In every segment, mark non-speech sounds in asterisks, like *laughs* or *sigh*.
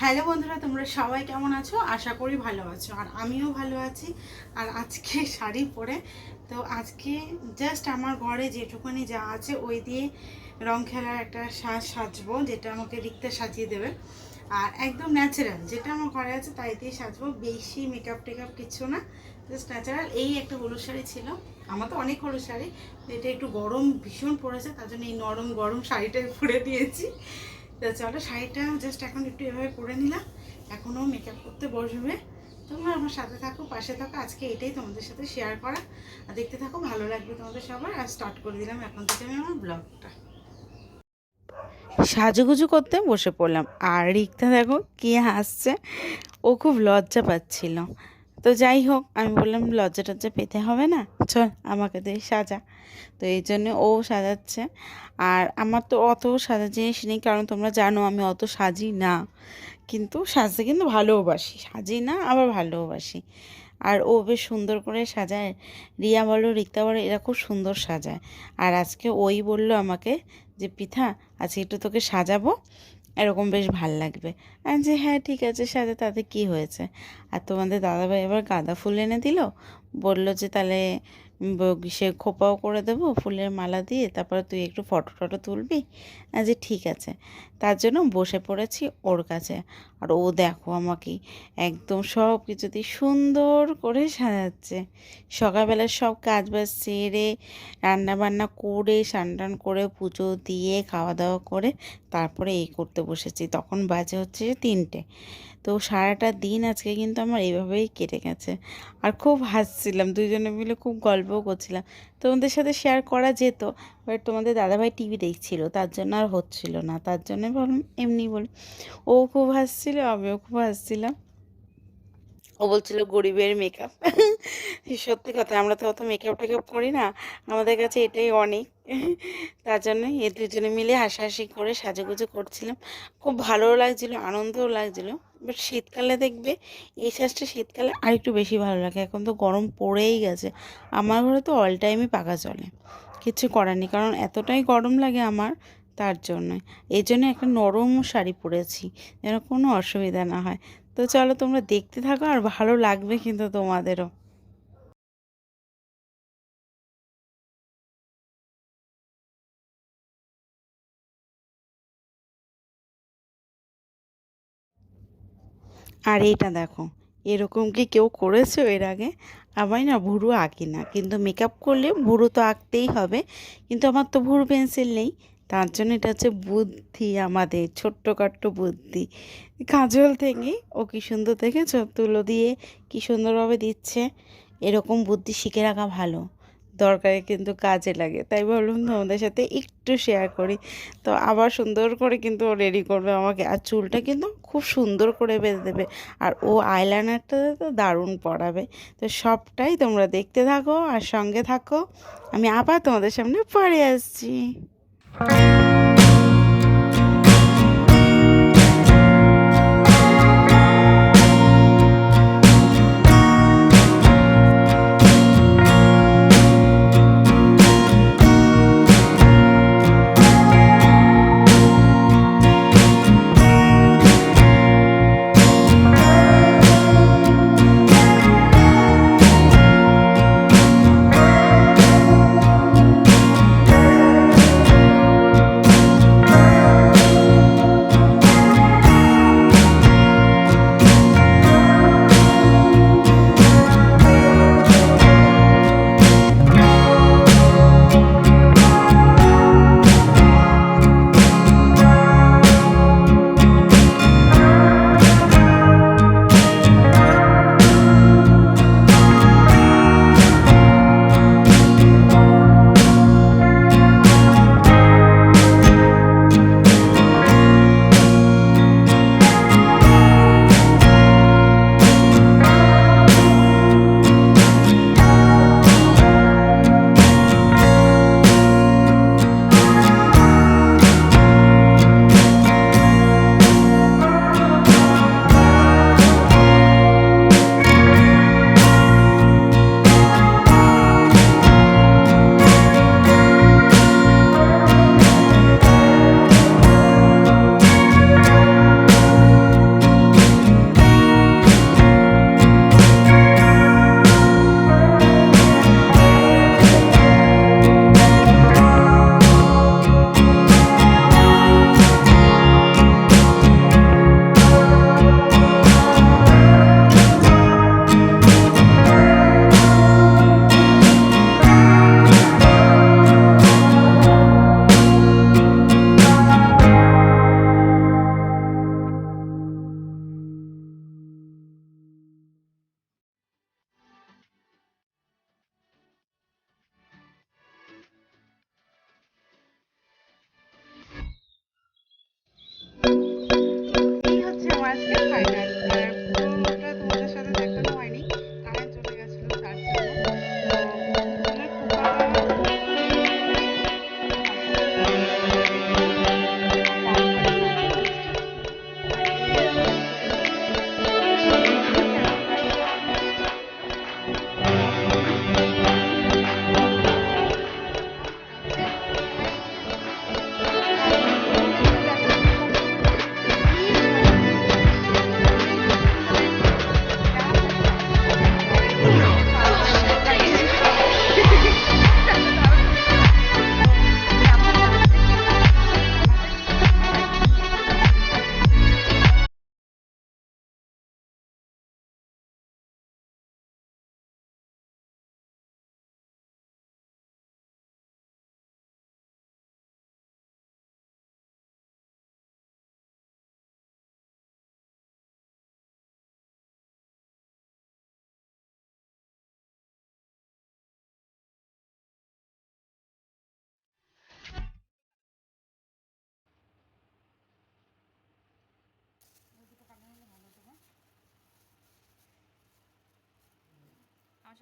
Hello বন্ধুরা, তোমরা সবাই কেমন আছো? আশা করি ভালো আছো, আর আমিও ভালো আছি। আর আজকে *laughs* শাড়ি পরে, তো আজকে জাস্ট আমার ঘরে যেটুকুনি যা আছে, ওই দিয়ে রং খেলার একটা সাজ সাজবো, যেটা আমাকে রিক্তে সাজিয়ে দেবে। আর একদম ন্যাচারাল যেটা আমার ঘরে আছে তাই দিয়ে সাজবো, বেশি মেকআপ টেকআপ কিছু না জাস্ট ন্যাচারাল এই একটা হলুদ শাড়ি ছিল, আমার তো অনেক হলুদ শাড়ি, এটা একটু গরম ভীষণ পড়েছে, তার জন্য এই নরম গরম শাড়িটা পরে দিয়েছি। চলো, শাড়িটা জাস্ট এখন একটু এভাবে পরে নিলাম। এখনও মেকআপ করতে বসবে। তোমরা আমার সাথে থাকো, পাশে থাকো। আজকে এটাই তোমাদের সাথে শেয়ার করা। আর দেখতে থাকো, ভালো লাগবে তোমাদের সবার। আর স্টার্ট করে দিলাম এখন থেকে আমি আমার ব্লগটা সাজুগুজু করতে বসে পড়লাম। আর রিক্তা দেখো, কে হাসছে। ও খুব লজ্জা পাচ্ছিল। তো যাই হোক আমি বললাম লজ্জা টজ্জা পেতে হবে না? চল আমাকে দিয়ে সাজা। তো এই জন্য ও সাজাচ্ছে। আর আমার তো অত সাজা জিনিস নেই কারণ তোমরা জানো আমি অত সাজি না। কিন্তু সাজতে কিন্তু ভালোবাসি। সাজি না আবার ভালোবাসি। আর ও বেশ সুন্দর করে সাজায়। রিয়া বলো রিক্তা বলো এরা খুব সুন্দর সাজায়। আর আজকে ওই বলল আমাকে যে পিঠা আজকে একটু তোকে সাজাবো। এরকম বেশ ভালো লাগবে। আর যে হ্যাঁ ঠিক আছে, সাথে তাতে কি হয়েছে? আর তোমাদের দাদাভাই এবার গাঁদা ফুল এনে দিল। বলল যে, তাহলে সে খোপাও করে দেবো, ফুলের মালা দিয়ে, তারপরে তুই একটু ফটো টটো তুলবি। যে ঠিক আছে। তার জন্য বসে পড়েছি ওর কাছে। আর ও দেখো আমাকে একদম সব কিছু দিয়ে সুন্দর করে সাজাচ্ছে। সকালবেলা সব কাজ বাজ সেরে রান্না বান্না করে টান করে, পুজো দিয়ে খাওয়া দাওয়া করে, তারপরে এই করতে বসেছি। তখন বাজে হচ্ছে তিনটে। তো সারাটা দিন আজকে কিন্তু আমার এইভাবেই কেটে গেছে। আর খুব হাসছিলাম দুজনে মিলে খুব গল্পও করছিলাম। তোমাদের সাথে শেয়ার করা যেত বাট তোমাদের দাদাভাই টিভি দেখছিল, তার জন্য আর হচ্ছিল না। তার জন্য ভাবলাম এমনি বল। ও খুব হাসছিল, আমিও খুব হাসছিলাম। ও বলছিল গরিবের মেকআপ সত্যি কথা, আমরা তো অত মেকআপ টেকআপ করি না। আমাদের কাছে এটাই অনেক। তার জন্য এ দুজনে মিলে হাসাহাসি করে সাজুগুজু করছিলাম। খুব ভালোও লাগছিল, আনন্দও লাগছিল। বাট শীতকালে দেখবে, এই সাজটা শীতকালে আরেকটু বেশি ভালো লাগে। এখন তো গরম পড়েই গেছে। আমার ঘরে তো অল টাইমই পাকা চলে। কিছু করার নেই, কারণ এতটাই গরম লাগে আমার, তার জন্য এই জন্য একটা নরম শাড়ি পরেছি, যেন কোনো অসুবিধা না হয়। তো চলো তোমরা দেখতে থাকো, আর ভালো লাগবে কিন্তু তোমাদেরও। আর এইটা দেখো, এরকম কি কেউ করেছ এর আগে? আমি না ভুরু আঁকি না, কিন্তু মেকআপ করলে ভুরু তো আঁকতেই হবে, কিন্তু আমার তো ভুরু পেন্সিল নেই। তার জন্য এটা হচ্ছে বুদ্ধি আমাদের, ছোট্টখাট্ট বুদ্ধি। কাজল থেকে, ও কি সুন্দর দেখেছ? তুলো দিয়ে কি সুন্দরভাবে দিচ্ছে। এরকম বুদ্ধি শিখে রাখা ভালো। দরকারে কিন্তু কাজে লাগে। তাই ভাবলাম তোমাদের সাথে একটু শেয়ার করি। তো আবার সুন্দর করে কিন্তু ও রেডি করবে আমাকে। আর চুলটা কিন্তু খুব সুন্দর করে বেঁধে দেবে। আর ও আইলাইনারটা তো দারুণ পড়াবে তো সবটাই তোমরা দেখতে থাকো আর সঙ্গে থাকো। আমি আবার তোমাদের সামনে পরে আসছি।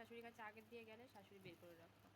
শাশুড়ির কাছে আগের দিয়ে গেলে শাশুড়ি বের করে রাখতো।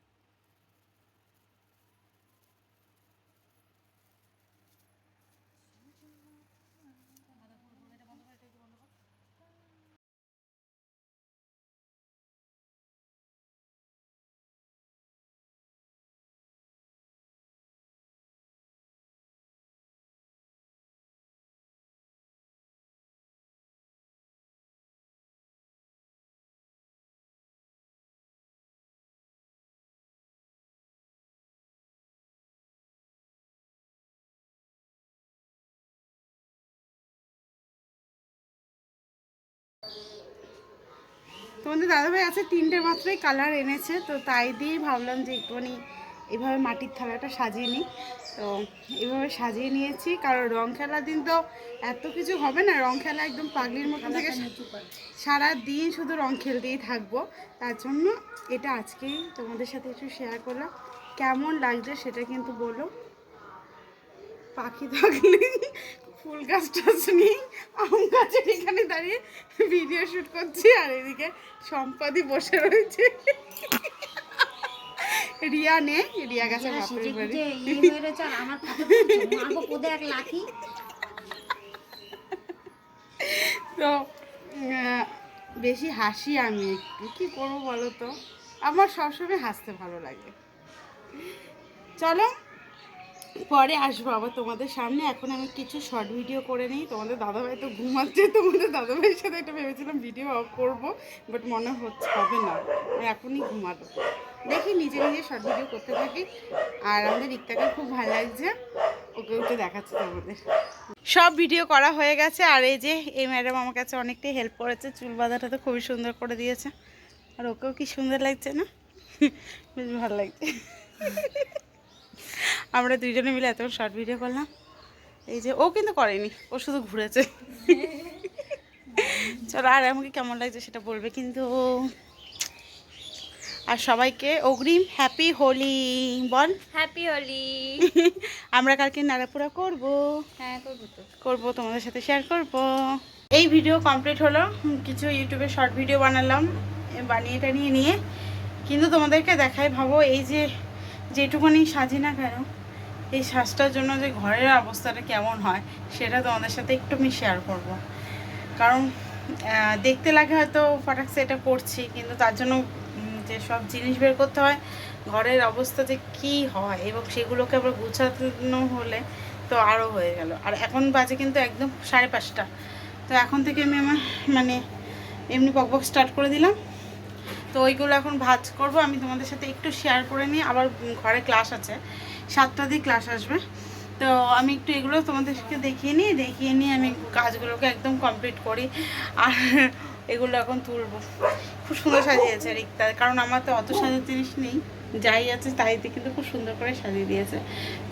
তোমাদের দাদাভাই আছে তিনটে মাত্রই কালার এনেছে তো তাই দিয়েই ভাবলাম যে একটুখানি এভাবে মাটির থালাটা সাজিয়ে নিই। তো এভাবে সাজিয়ে নিয়েছি কারণ রং খেলার দিন তো এত কিছু হবে না রং খেলা একদম পাগলির মতো থেকে সারা দিন শুধু রং খেলতেই থাকব। তার জন্য এটা আজকেই তোমাদের সাথে একটু শেয়ার করলাম। কেমন লাগছে সেটা কিন্তু বলো। পাখি থাকলে ফুল গাছ টাছ নেই আম গাছের এখানে দাঁড়িয়ে ভিডিও শুট করছি আর এদিকে সম্পাদি বসে রয়েছে। রিয়া নে রিয়া গাছে বাপের বাড়ি। আমার এক লাঠি। তো বেশি হাসি আমি একটু কি করব বলো তো? আমার সবসময় হাসতে ভালো লাগে। চলো পরে আসব আবার তোমাদের সামনে। এখন আমি কিছু শর্ট ভিডিও করে নিই। তোমাদের দাদাভাই তো ঘুমাচ্ছে, তোমাদের দাদাভাইয়ের সাথে একটা ভেবেছিলাম ভিডিও অফ করব বাট মনে হচ্ছে হবে না। এখনই ঘুমাবো। দেখি, নিজে নিজে শর্ট ভিডিও করতে থাকি। আর আমাদের রিক্তাকে খুব ভালো লাগছে। ওকে ওকে দেখাচ্ছে তোমাদের। সব ভিডিও করা হয়ে গেছে। আর এই যে, এই ম্যাডাম আমার কাছে অনেকটাই হেল্প করেছে। চুল বাঁধাটা তো খুবই সুন্দর করে দিয়েছে। আর ওকেও কি সুন্দর লাগছে না? বেশ ভালো লাগছে। আমরা দুইজনে মিলে এত শর্ট ভিডিও করলাম। এই যে ও কিন্তু করেনি ও শুধু ঘুরেছে। চলো আর আমাকে কেমন লাগছে সেটা বলবে কিন্তু। আর সবাইকে অগ্রিম হ্যাপি হোলি বল। হ্যাপি হোলি। আমরা কালকে নাড়াপুরা করব। হ্যাঁ করব তো। করব তোমাদের সাথে শেয়ার করব। এই ভিডিও কমপ্লিট হলো কিছু ইউটিউবে শর্ট ভিডিও বানালাম বানিয়ে টানিয়ে নিয়ে। কিন্তু তোমাদেরকে দেখাই ভাবো এই যে যেটুকুনি সাজি না কেন, এই সাজটার জন্য যে ঘরের অবস্থাটা কেমন হয়, সেটা তোমাদের সাথে একটু আমি শেয়ার করব। কারণ দেখতে লাগে হয়তো ফটাকসে এটা করছি কিন্তু তার জন্য যে সব জিনিস বের করতে হয়, ঘরের অবস্থা যে কী হয় এবং সেগুলোকে আবার গুছানো হলে তো আরও হয়ে গেল। আর এখন বাজে কিন্তু একদম সাড়ে পাঁচটা। তো এখন থেকে আমি আমার মানে এমনি বকবক স্টার্ট করে দিলাম। তো ওইগুলো এখন ভাজ করব। আমি তোমাদের সাথে একটু শেয়ার করে নিই। আবার ঘরে ক্লাস আছে। সাতটা দিয়ে ক্লাস আসবে। তো আমি একটু এগুলো তোমাদেরকে দেখিয়ে নিই। দেখিয়ে নিয়ে আমি কাজগুলোকে একদম কমপ্লিট করি। আর এগুলো এখন তুলবো। খুব সুন্দর সাজিয়েছে রিক্তা। কারণ আমার তো অত সাজার জিনিস নেই। যাই আছে তাই দিয়ে কিন্তু খুব সুন্দর করে সাজিয়ে দিয়েছে।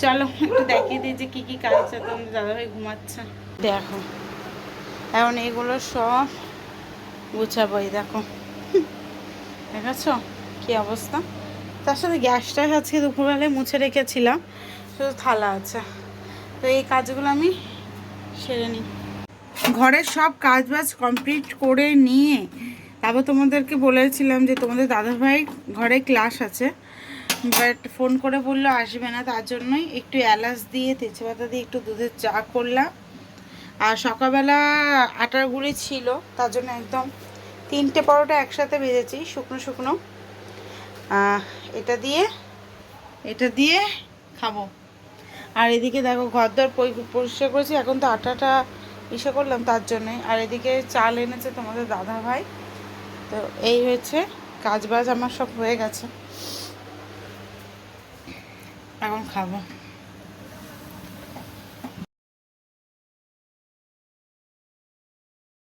চলো, একটু দেখিয়ে দিই যে কী কী কাজ আছে। তোমাদের দাদাভাই ঘুমাচ্ছে। দেখো। এখন এগুলো সব গুছাবো। দেখো। দেখাচ্ছ? কি অবস্থা? তার সাথে গ্যাসটা আজকে দুপুরবেলায় মুছে রেখেছিলাম। শুধু থালা আছে। তো এই কাজগুলো আমি সেরে নিই। ঘরের সব কাজ বাজ কমপ্লিট করে নিয়ে তারপর তোমাদেরকে বলেছিলাম যে তোমাদের দাদাভাই ঘরে ক্লাস আছে। বাট ফোন করে বলল আসবে না তার জন্যই একটু এলাচ দিয়ে তেজপাতা দিয়ে একটু দুধের চা করলাম। আর সকালবেলা আটার গুঁড়ি ছিল তার জন্য একদম তিনটে পরোটা একসাথে ভেজেছি, শুকনো শুকনো। এটা দিয়ে এটা দিয়ে খাব। আর এদিকে দেখো ঘর দর পরি- পরিষ্কার করেছি, এখন তো আটাটা ইসে করলাম তার জন্যে। আর এদিকে চাল এনেছে তোমাদের দাদা ভাই। তো এই হয়েছে কাজ বাজ আমার সব হয়ে গেছে। এখন খাব।